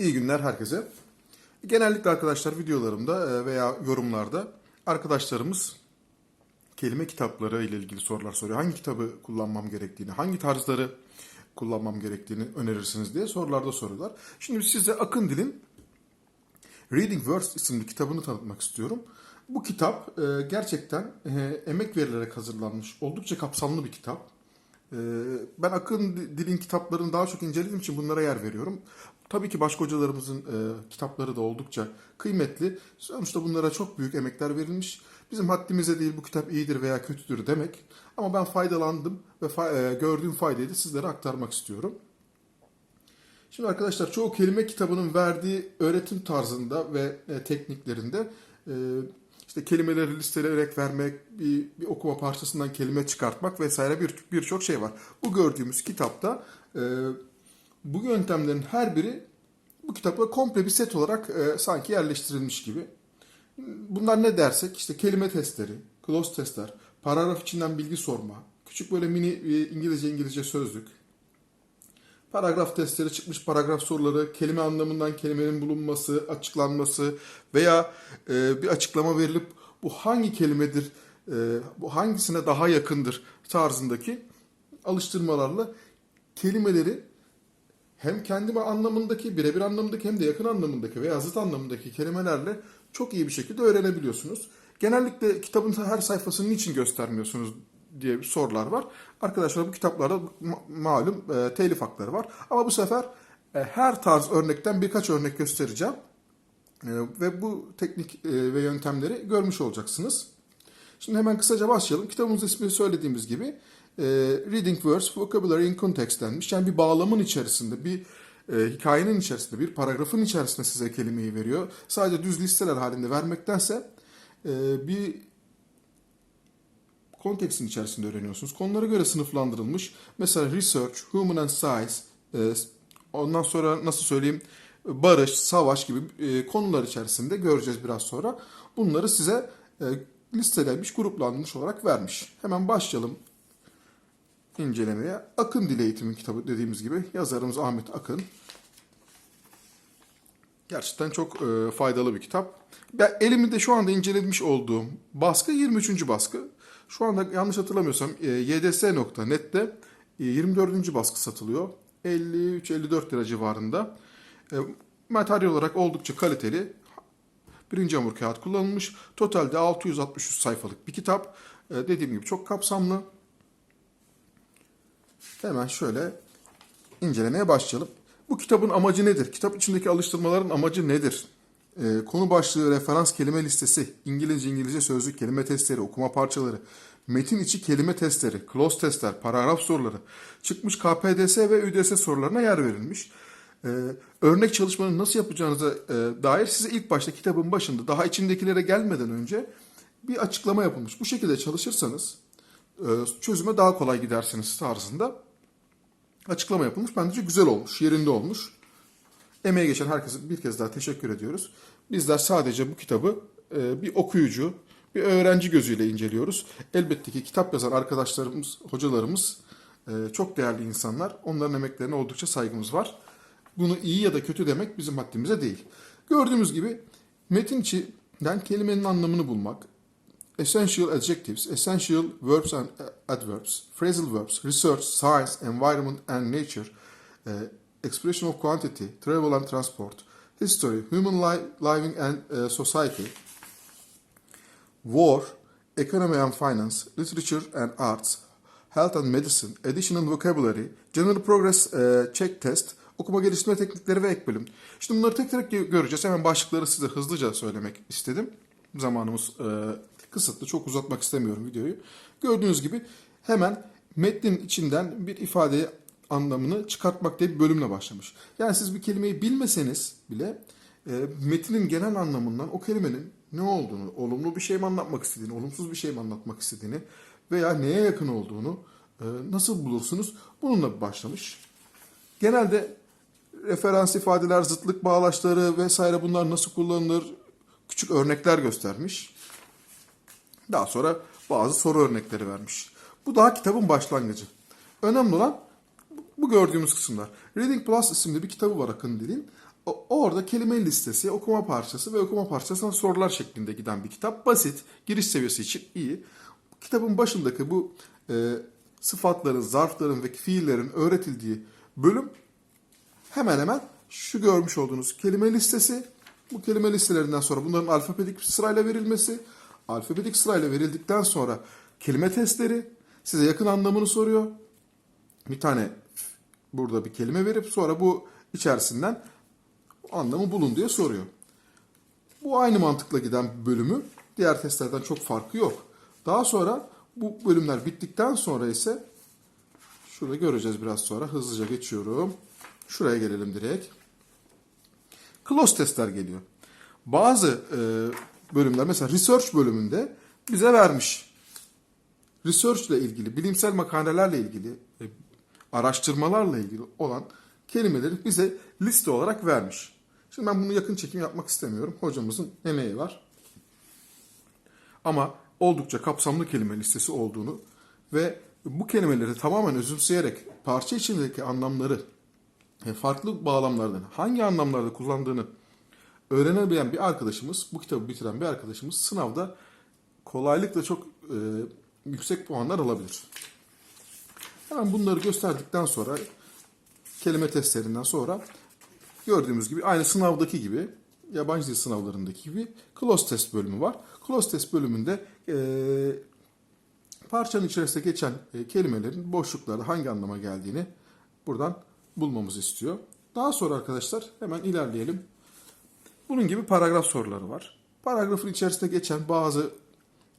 İyi günler herkese. Genellikle arkadaşlar videolarımda e, veya yorumlarda arkadaşlarımız kelime kitapları ile ilgili sorular soruyor. Hangi kitabı kullanmam gerektiğini, hangi tarzları kullanmam gerektiğini önerirsiniz diye sorularda soruyorlar. Şimdi size Akın Dil'in Reading Words isimli kitabını tanıtmak istiyorum. Bu kitap e, gerçekten e, emek verilerek hazırlanmış, oldukça kapsamlı bir kitap. E, ben Akın Dil'in kitaplarını daha çok incelediğim için bunlara yer veriyorum. Tabii ki başka hocalarımızın e, kitapları da oldukça kıymetli. Sonuçta bunlara çok büyük emekler verilmiş. Bizim haddimize değil bu kitap iyidir veya kötüdür demek. Ama ben faydalandım ve e, gördüğüm faydayı da sizlere aktarmak istiyorum. Şimdi arkadaşlar çoğu kelime kitabının verdiği öğretim tarzında ve e, tekniklerinde işte kelimeleri listeleyerek vermek, bir, bir okuma parçasından kelime çıkartmak vesaire bir birçok şey var. Bu gördüğümüz kitapta e, bu yöntemlerin her biri bu kitapta komple bir set olarak e, sanki yerleştirilmiş gibi. Bunlar ne dersek işte kelime testleri, clause testler, paragraf içinden bilgi sorma, küçük böyle mini e, İngilizce İngilizce sözlük, paragraf testleri çıkmış paragraf soruları, kelime anlamından kelimenin bulunması, açıklanması veya e, bir açıklama verilip bu hangi kelimedir, e, bu hangisine daha yakındır tarzındaki alıştırmalarla kelimeleri hem kendi anlamındaki, birebir anlamındaki hem de yakın anlamındaki veya zıt anlamındaki kelimelerle çok iyi bir şekilde öğrenebiliyorsunuz. Genellikle kitabın her sayfasını niçin göstermiyorsunuz diye sorular var. Arkadaşlar bu kitaplarda ma- malum e, telif hakları var. Ama bu sefer e, her tarz örnekten birkaç örnek göstereceğim. E, ve bu teknik e, ve yöntemleri görmüş olacaksınız. Şimdi hemen kısaca başlayalım. Kitabımızın ismi söylediğimiz gibi e, Reading Words Vocabulary in Context denmiş. Yani bir bağlamın içerisinde, bir e, hikayenin içerisinde, bir paragrafın içerisinde size kelimeyi veriyor. Sadece düz listeler halinde vermektense e, bir konteksin içerisinde öğreniyorsunuz. Konulara göre sınıflandırılmış. Mesela research, human and science, e, ondan sonra nasıl söyleyeyim barış, savaş gibi e, konular içerisinde göreceğiz biraz sonra. Bunları size e, listelenmiş, gruplanmış olarak vermiş. Hemen başlayalım incelemeye. Akın Dil Eğitimi kitabı dediğimiz gibi yazarımız Ahmet Akın. Gerçekten çok faydalı bir kitap. Ben elimde şu anda incelemiş olduğum baskı 23. baskı. Şu anda yanlış hatırlamıyorsam e, yds.net'te e, 24. baskı satılıyor. 53-54 lira civarında. E, materyal olarak oldukça kaliteli. Birinci hamur kağıt kullanılmış. Totalde 663 sayfalık bir kitap. E, dediğim gibi çok kapsamlı. Hemen şöyle incelemeye başlayalım. Bu kitabın amacı nedir? Kitap içindeki alıştırmaların amacı nedir? Ee, konu başlığı, referans kelime listesi, İngilizce İngilizce sözlük kelime testleri, okuma parçaları, metin içi kelime testleri, clause testler, paragraf soruları, çıkmış KPDS ve ÜDS sorularına yer verilmiş. Ee, örnek çalışmanın nasıl yapacağınıza e, dair size ilk başta kitabın başında daha içindekilere gelmeden önce bir açıklama yapılmış. Bu şekilde çalışırsanız e, çözüme daha kolay gidersiniz tarzında açıklama yapılmış. Bence güzel olmuş, yerinde olmuş. Emeğe geçen herkese bir kez daha teşekkür ediyoruz. Bizler sadece bu kitabı e, bir okuyucu, bir öğrenci gözüyle inceliyoruz. Elbette ki kitap yazan arkadaşlarımız, hocalarımız e, çok değerli insanlar. Onların emeklerine oldukça saygımız var. Bunu iyi ya da kötü demek bizim haddimize değil. Gördüğümüz gibi metin içinden kelimenin anlamını bulmak, essential adjectives, essential verbs and adverbs, phrasal verbs, research, science, environment and nature, uh, expression of quantity, travel and transport, history, human li- living and uh, society, war, economy and finance, literature and arts, health and medicine, additional vocabulary, general progress uh, check test, okuma geliştirme teknikleri ve ek bölüm. Şimdi bunları tek tek gö- göreceğiz. Hemen başlıkları size hızlıca söylemek istedim. Zamanımız e, kısıtlı. Çok uzatmak istemiyorum videoyu. Gördüğünüz gibi hemen metnin içinden bir ifade anlamını çıkartmak diye bir bölümle başlamış. Yani siz bir kelimeyi bilmeseniz bile e, metinin genel anlamından o kelimenin ne olduğunu, olumlu bir şey mi anlatmak istediğini, olumsuz bir şey mi anlatmak istediğini veya neye yakın olduğunu e, nasıl bulursunuz bununla başlamış. Genelde referans ifadeler, zıtlık bağlaçları vesaire bunlar nasıl kullanılır küçük örnekler göstermiş. Daha sonra bazı soru örnekleri vermiş. Bu daha kitabın başlangıcı. Önemli olan bu gördüğümüz kısımlar. Reading Plus isimli bir kitabı var Akın Dil'in. Orada kelime listesi, okuma parçası ve okuma parçasına sorular şeklinde giden bir kitap. Basit, giriş seviyesi için iyi. Kitabın başındaki bu e, sıfatların, zarfların ve fiillerin öğretildiği bölüm hemen hemen şu görmüş olduğunuz kelime listesi. Bu kelime listelerinden sonra bunların alfabetik sırayla verilmesi. Alfabetik sırayla verildikten sonra kelime testleri size yakın anlamını soruyor. Bir tane burada bir kelime verip sonra bu içerisinden anlamı bulun diye soruyor. Bu aynı mantıkla giden bölümü diğer testlerden çok farkı yok. Daha sonra bu bölümler bittikten sonra ise şurada göreceğiz biraz sonra hızlıca geçiyorum. Şuraya gelelim direkt. Close testler geliyor. Bazı e, bölümler mesela research bölümünde bize vermiş. Research ile ilgili, bilimsel makalelerle ilgili, e, araştırmalarla ilgili olan kelimeleri bize liste olarak vermiş. Şimdi ben bunu yakın çekim yapmak istemiyorum. Hocamızın emeği var. Ama oldukça kapsamlı kelime listesi olduğunu ve bu kelimeleri tamamen özümseyerek parça içindeki anlamları farklı bağlamlardan hangi anlamlarda kullandığını öğrenebilen bir arkadaşımız, bu kitabı bitiren bir arkadaşımız sınavda kolaylıkla çok e, yüksek puanlar alabilir. Hemen bunları gösterdikten sonra kelime testlerinden sonra gördüğümüz gibi aynı sınavdaki gibi yabancı dil sınavlarındaki gibi close test bölümü var. Close test bölümünde e, parçanın içerisinde geçen e, kelimelerin boşluklarda hangi anlama geldiğini buradan bulmamızı istiyor. Daha sonra arkadaşlar hemen ilerleyelim. Bunun gibi paragraf soruları var. Paragrafın içerisinde geçen bazı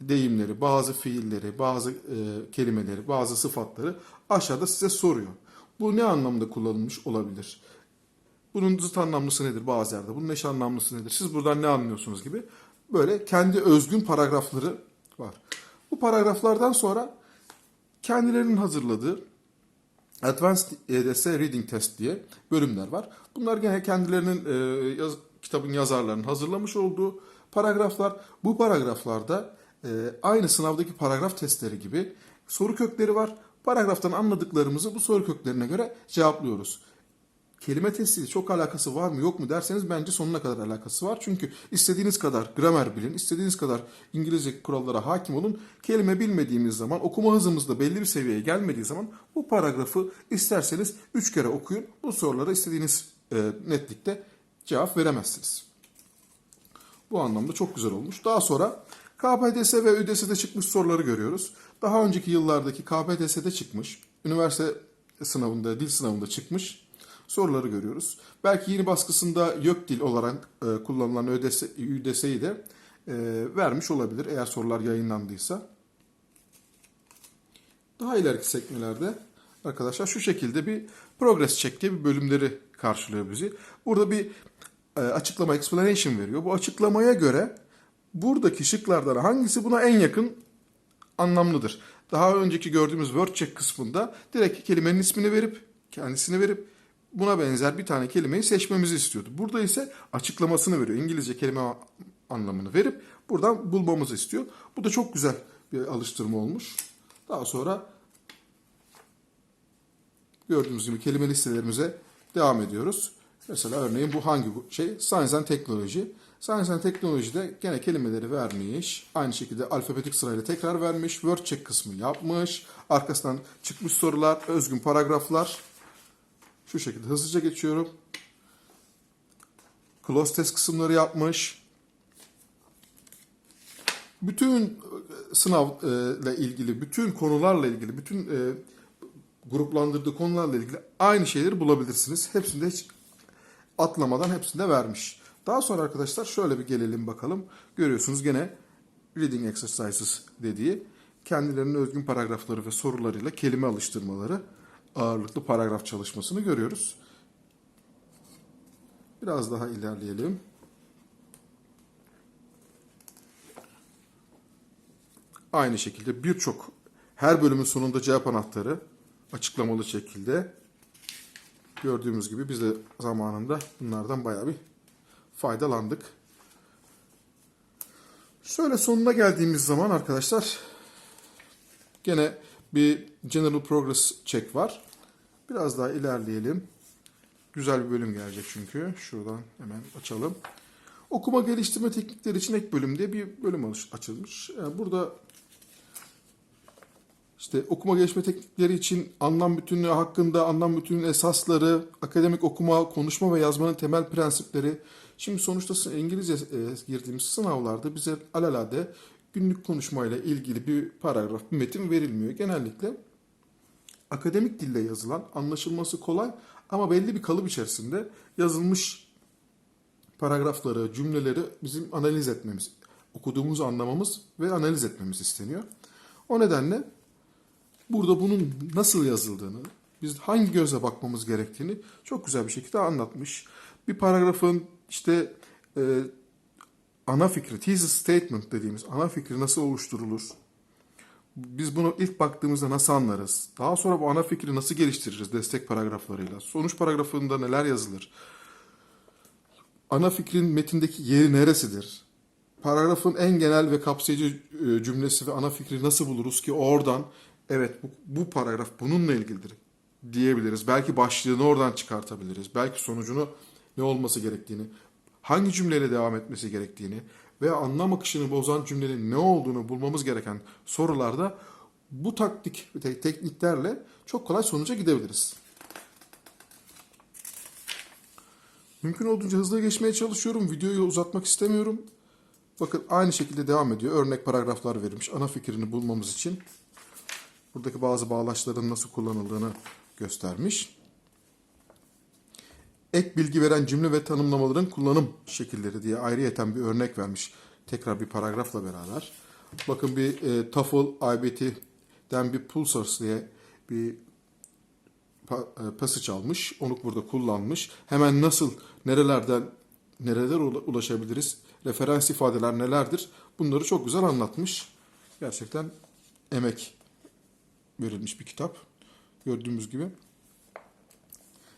deyimleri, bazı fiilleri, bazı e, kelimeleri, bazı sıfatları aşağıda size soruyor. Bu ne anlamda kullanılmış olabilir? Bunun zıt anlamlısı nedir bazı yerde? Bunun eş anlamlısı nedir? Siz buradan ne anlıyorsunuz gibi böyle kendi özgün paragrafları var. Bu paragraflardan sonra kendilerinin hazırladığı Advanced EDS Reading Test diye bölümler var. Bunlar gene kendilerinin e, yaz- kitabın yazarlarının hazırlamış olduğu paragraflar. Bu paragraflarda e, aynı sınavdaki paragraf testleri gibi soru kökleri var. Paragraftan anladıklarımızı bu soru köklerine göre cevaplıyoruz. Kelime testiyle çok alakası var mı yok mu derseniz bence sonuna kadar alakası var. Çünkü istediğiniz kadar gramer bilin, istediğiniz kadar İngilizce kurallara hakim olun. Kelime bilmediğimiz zaman, okuma hızımız da belli bir seviyeye gelmediği zaman bu paragrafı isterseniz 3 kere okuyun. Bu sorulara istediğiniz e, netlikte cevap veremezsiniz. Bu anlamda çok güzel olmuş. Daha sonra KPDS ve ÖDS'de çıkmış soruları görüyoruz. Daha önceki yıllardaki KPDS'de çıkmış, üniversite sınavında, dil sınavında çıkmış soruları görüyoruz. Belki yeni baskısında YÖK dil olarak e, kullanılan ÖDS, ÜDS'yi de e, vermiş olabilir eğer sorular yayınlandıysa. Daha ileriki sekmelerde arkadaşlar şu şekilde bir progress check diye bir bölümleri karşılıyor bizi. Burada bir e, açıklama explanation veriyor. Bu açıklamaya göre buradaki şıklardan hangisi buna en yakın anlamlıdır. Daha önceki gördüğümüz word check kısmında direkt kelimenin ismini verip kendisini verip buna benzer bir tane kelimeyi seçmemizi istiyordu. Burada ise açıklamasını veriyor. İngilizce kelime anlamını verip buradan bulmamızı istiyor. Bu da çok güzel bir alıştırma olmuş. Daha sonra gördüğünüz gibi kelime listelerimize devam ediyoruz. Mesela örneğin bu hangi şey? Science and Technology. Science and Technology'de gene kelimeleri vermiş. Aynı şekilde alfabetik sırayla tekrar vermiş. Word check kısmı yapmış. Arkasından çıkmış sorular, özgün paragraflar. Şu şekilde hızlıca geçiyorum. Close test kısımları yapmış. Bütün e, sınavla ilgili, bütün konularla ilgili, bütün e, gruplandırdığı konularla ilgili aynı şeyleri bulabilirsiniz. Hepsinde hiç atlamadan hepsinde vermiş. Daha sonra arkadaşlar şöyle bir gelelim bakalım. Görüyorsunuz gene reading exercises dediği kendilerinin özgün paragrafları ve sorularıyla kelime alıştırmaları ağırlıklı paragraf çalışmasını görüyoruz. Biraz daha ilerleyelim. Aynı şekilde birçok her bölümün sonunda cevap anahtarı açıklamalı şekilde gördüğümüz gibi biz de zamanında bunlardan bayağı bir faydalandık. Şöyle sonuna geldiğimiz zaman arkadaşlar gene bir General Progress Check var. Biraz daha ilerleyelim. Güzel bir bölüm gelecek çünkü. Şuradan hemen açalım. Okuma geliştirme teknikleri için ek bölüm diye bir bölüm açılmış. Burada işte okuma gelişme teknikleri için anlam bütünlüğü hakkında anlam bütünlüğünün esasları, akademik okuma, konuşma ve yazmanın temel prensipleri. Şimdi sonuçta İngilizce e, girdiğimiz sınavlarda bize alelade günlük konuşmayla ilgili bir paragraf, bir metin verilmiyor. Genellikle akademik dille yazılan, anlaşılması kolay ama belli bir kalıp içerisinde yazılmış paragrafları, cümleleri bizim analiz etmemiz, okuduğumuzu anlamamız ve analiz etmemiz isteniyor. O nedenle burada bunun nasıl yazıldığını, biz hangi gözle bakmamız gerektiğini çok güzel bir şekilde anlatmış. Bir paragrafın işte e, ana fikri, thesis statement dediğimiz ana fikri nasıl oluşturulur? Biz bunu ilk baktığımızda nasıl anlarız? Daha sonra bu ana fikri nasıl geliştiririz destek paragraflarıyla? Sonuç paragrafında neler yazılır? Ana fikrin metindeki yeri neresidir? Paragrafın en genel ve kapsayıcı e, cümlesi ve ana fikri nasıl buluruz ki oradan evet bu, bu paragraf bununla ilgilidir diyebiliriz. Belki başlığını oradan çıkartabiliriz. Belki sonucunu ne olması gerektiğini, hangi cümleyle devam etmesi gerektiğini veya anlam akışını bozan cümlenin ne olduğunu bulmamız gereken sorularda bu taktik ve te- tekniklerle çok kolay sonuca gidebiliriz. Mümkün olduğunca hızlı geçmeye çalışıyorum. Videoyu uzatmak istemiyorum. Bakın aynı şekilde devam ediyor. Örnek paragraflar verilmiş. Ana fikrini bulmamız için. Buradaki bazı bağlaçların nasıl kullanıldığını göstermiş. Ek bilgi veren cümle ve tanımlamaların kullanım şekilleri diye ayrıyeten bir örnek vermiş. Tekrar bir paragrafla beraber. Bakın bir e, TOEFL IBT'den bir Pulsars diye bir e, passage almış. Onu burada kullanmış. Hemen nasıl, nerelerden, nereler ula- ulaşabiliriz? Referans ifadeler nelerdir? Bunları çok güzel anlatmış. Gerçekten emek verilmiş bir kitap. Gördüğümüz gibi.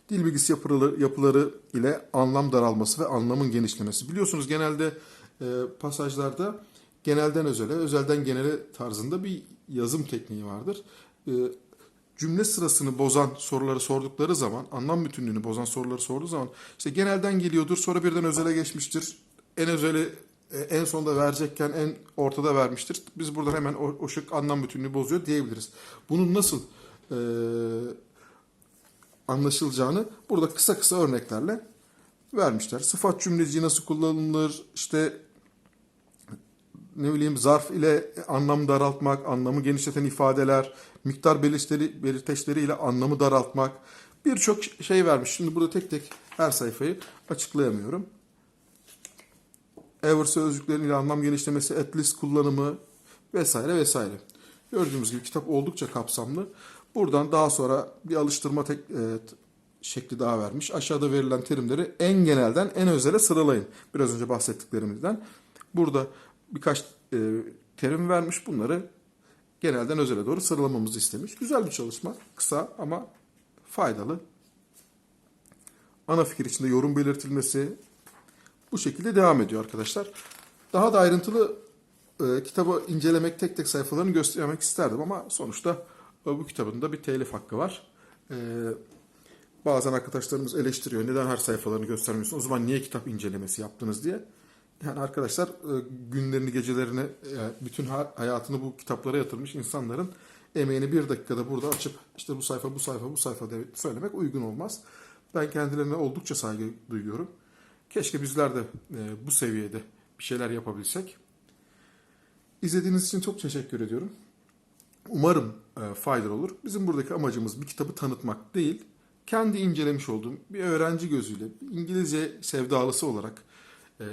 Dil bilgisi yapıları, yapıları ile anlam daralması ve anlamın genişlemesi. Biliyorsunuz genelde e, pasajlarda genelden özele, özelden genele tarzında bir yazım tekniği vardır. E, cümle sırasını bozan soruları sordukları zaman, anlam bütünlüğünü bozan soruları sorduğu zaman işte genelden geliyordur, sonra birden özele geçmiştir. En özeli e, en sonda verecekken en ortada vermiştir. Biz burada hemen o, o şık anlam bütünlüğü bozuyor diyebiliriz. Bunun nasıl e, anlaşılacağını burada kısa kısa örneklerle vermişler. Sıfat cümleci nasıl kullanılır, işte ne bileyim zarf ile anlamı daraltmak, anlamı genişleten ifadeler, miktar belirteçleri, belirteçleri ile anlamı daraltmak birçok şey vermiş. Şimdi burada tek tek her sayfayı açıklayamıyorum. Ever sözcüklerin ile anlam genişlemesi, at least kullanımı vesaire vesaire. Gördüğümüz gibi kitap oldukça kapsamlı. Buradan daha sonra bir alıştırma tek, e, şekli daha vermiş. Aşağıda verilen terimleri en genelden en özele sıralayın. Biraz önce bahsettiklerimizden. Burada birkaç e, terim vermiş. Bunları genelden özele doğru sıralamamızı istemiş. Güzel bir çalışma. Kısa ama faydalı. Ana fikir içinde yorum belirtilmesi, bu şekilde devam ediyor arkadaşlar. Daha da ayrıntılı e, kitabı incelemek, tek tek sayfalarını göstermek isterdim ama sonuçta e, bu kitabın da bir telif hakkı var. E, bazen arkadaşlarımız eleştiriyor. Neden her sayfalarını göstermiyorsunuz? O zaman niye kitap incelemesi yaptınız diye. Yani arkadaşlar e, günlerini, gecelerini, e, bütün ha- hayatını bu kitaplara yatırmış insanların emeğini bir dakikada burada açıp işte bu sayfa, bu sayfa, bu sayfa söylemek uygun olmaz. Ben kendilerine oldukça saygı duyuyorum. Keşke bizler de e, bu seviyede bir şeyler yapabilsek. İzlediğiniz için çok teşekkür ediyorum. Umarım e, faydalı olur. Bizim buradaki amacımız bir kitabı tanıtmak değil, kendi incelemiş olduğum bir öğrenci gözüyle, İngilizce sevdalısı olarak e,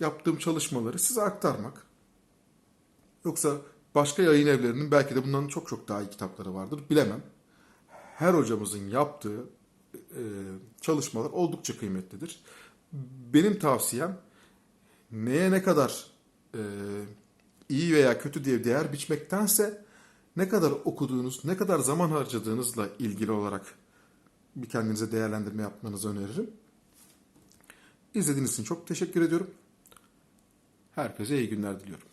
yaptığım çalışmaları size aktarmak. Yoksa başka yayın evlerinin belki de bundan çok çok daha iyi kitapları vardır, bilemem. Her hocamızın yaptığı çalışmalar oldukça kıymetlidir. Benim tavsiyem neye ne kadar e, iyi veya kötü diye değer biçmektense ne kadar okuduğunuz, ne kadar zaman harcadığınızla ilgili olarak bir kendinize değerlendirme yapmanızı öneririm. İzlediğiniz için çok teşekkür ediyorum. Herkese iyi günler diliyorum.